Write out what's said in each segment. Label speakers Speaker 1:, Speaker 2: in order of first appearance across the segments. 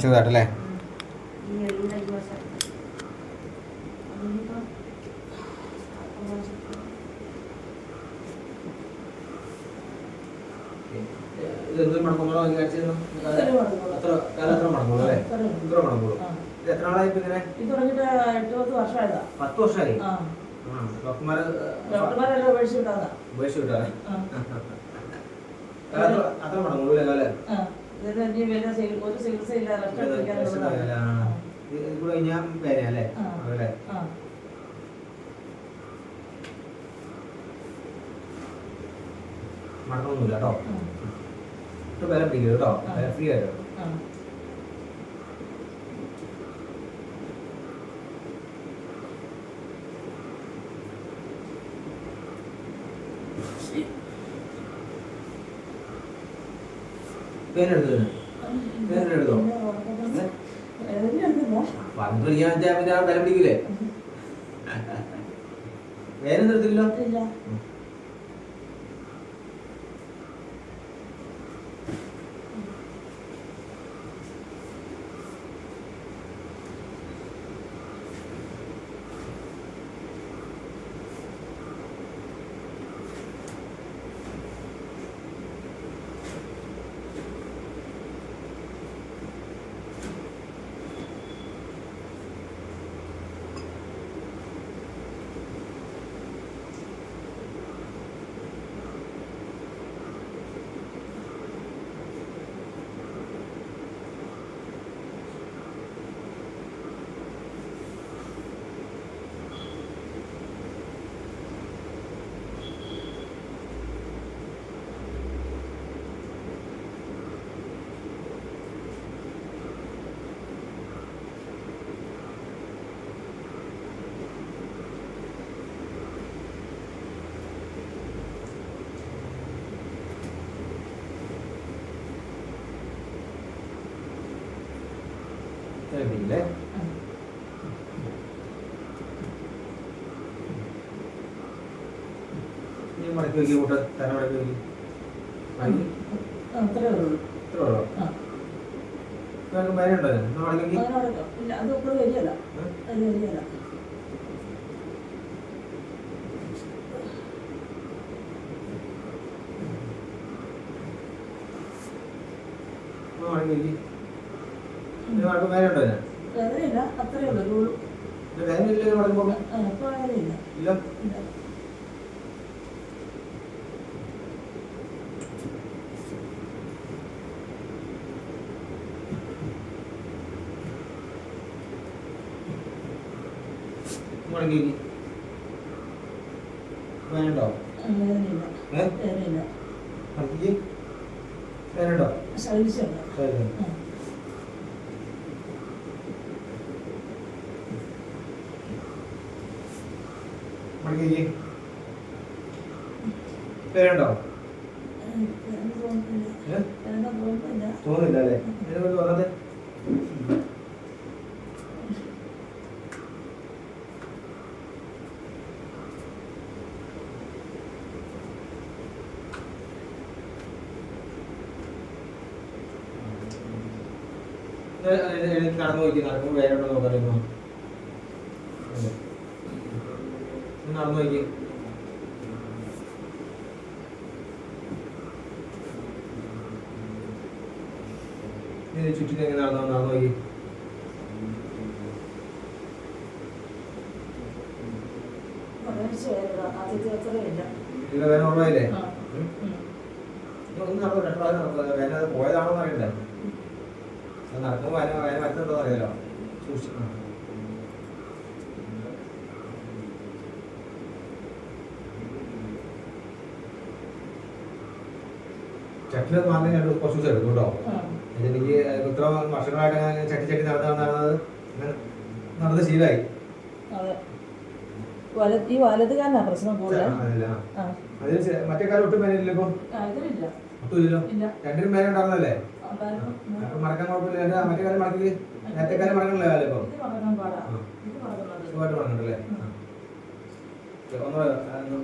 Speaker 1: ചെറുതായിട്ടല്ലേ?
Speaker 2: ഈ എള്ളിന്റെ ഈ വശം.
Speaker 1: ഇത് എന്ത് മടങ്ങുമ്പോഴോ കാണിച്ചിരുന്നു
Speaker 2: ഇത്രയും
Speaker 1: അത്ര കാലം അല്ലേ? ഇത്ര. ഇത് എത്ര നാളായി ഇങ്ങനെ?
Speaker 2: പത്ത്
Speaker 1: വർഷമായി? ഡോക്ടർമാരെ
Speaker 2: ഡോക്ടർമാര് ഉപേക്ഷിച്ച്
Speaker 1: അത്ര അത്ര കൂടെ കഴിഞ്ഞാൽ വേദന അല്ലേ?
Speaker 2: ആ.
Speaker 1: അതല്ലേ
Speaker 2: ആ.
Speaker 1: മടങ്ങൊന്നുമില്ല കേട്ടോ.
Speaker 2: ആ.
Speaker 1: ഇട്ട് വില പിടിക്കരുത് കേട്ടോ. വില ഫ്രീ ആയിട്ട്. പേന എടുത്തു? പിന്നെ ആ പിടിക്കില്ലേ വേദന എടുത്തില്ലോ. നീ മടക്കി വെക്കി കൂട്ട തല മടക്കി വെക്കി
Speaker 2: അത്രേ ഉള്ളൂ.
Speaker 1: ഇത്ര ഉള്ളോ? വേദന ഉണ്ടോ മടക്കി
Speaker 2: ഇല്ല അത് ഇപ്പോൾ വരികയല്ല. അത് വരികയല്ല.
Speaker 1: മടക്കി വെക്കി ഇത് മടക്കം വേദന ഉണ്ടോ ഇതിന്?
Speaker 2: വേദനയില്ല അത്രേ ഉള്ളൂ ഒരു
Speaker 1: ഇത് വേദന ഇല്ലെങ്കിൽ മടക്കുമ്പോൾ
Speaker 2: ആ, ഇപ്പോൾ വേദനയില്ല
Speaker 1: ഇല്ല?
Speaker 2: ഇല്ല
Speaker 1: മടക്കി വെക്കി വേദന ഉണ്ടോ
Speaker 2: ആ, വേദനയില്ല
Speaker 1: ഏ
Speaker 2: വേദനയില്ല
Speaker 1: മടക്കി വേദന ഉണ്ടോ
Speaker 2: ശൈലിച്ചുണ്ട്
Speaker 1: ശരി
Speaker 2: ആ
Speaker 1: മടക്കി വെക്കി വേദന ഉണ്ടോ
Speaker 2: വേദന തോന്നുന്നില്ല
Speaker 1: ഏ
Speaker 2: വേദന പേരുണ്ടോ?
Speaker 1: തോന്നില്ല അല്ലേ? എനിക്ക് നടന്നു നോക്കി നടക്കുമ്പോൾ വേറെ ഉണ്ടോ നോക്കാറിയുന്നു നടന്നു നോക്കി ഇതിന് ചുറ്റിനും എങ്ങനെ നടന്നു നടന്നു നോക്കി? ഉം. ഇനി ഒന്ന് നടന്നു രണ്ടു പ്രാവശ്യം അത് അറിയണ്ടേ? നടക്കുമ്പോൾ അറിയാലോ? സൂക്ഷിക്കണം ചട്ടിന് മാറി രണ്ട് കുറച്ച് ദിവസം എടുക്കും കേട്ടോ. എനിക്ക് ഇത്ര വർഷങ്ങളായിട്ട് ഞാൻ ചട്ടി ചട്ടി നടത്താൻ നടന്നത് നടന്ന ശീലമായി.
Speaker 2: ഈ പ്രശ്നം കൂടുതൽ?
Speaker 1: ശേ- മറ്റേ കാലം ഒട്ടും മേനില്ല ഇപ്പൊ?
Speaker 2: ആ,
Speaker 1: ഒട്ടും ഇല്ലല്ലോ?
Speaker 2: ഇല്ല.
Speaker 1: രണ്ടിനും മേലെ ഉണ്ടായിരുന്നല്ലേ
Speaker 2: ഉണ്ടായിരുന്നു.
Speaker 1: മറക്കാൻ കുഴപ്പമില്ല. മറ്റേ കാലം മടക്കി നേരത്തെ കാലം മടക്കണില്ല കാലം ഇപ്പൊ? സുഖമായിട്ട് ഒന്ന്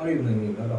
Speaker 1: അറിയുന്നു കേട്ടോ.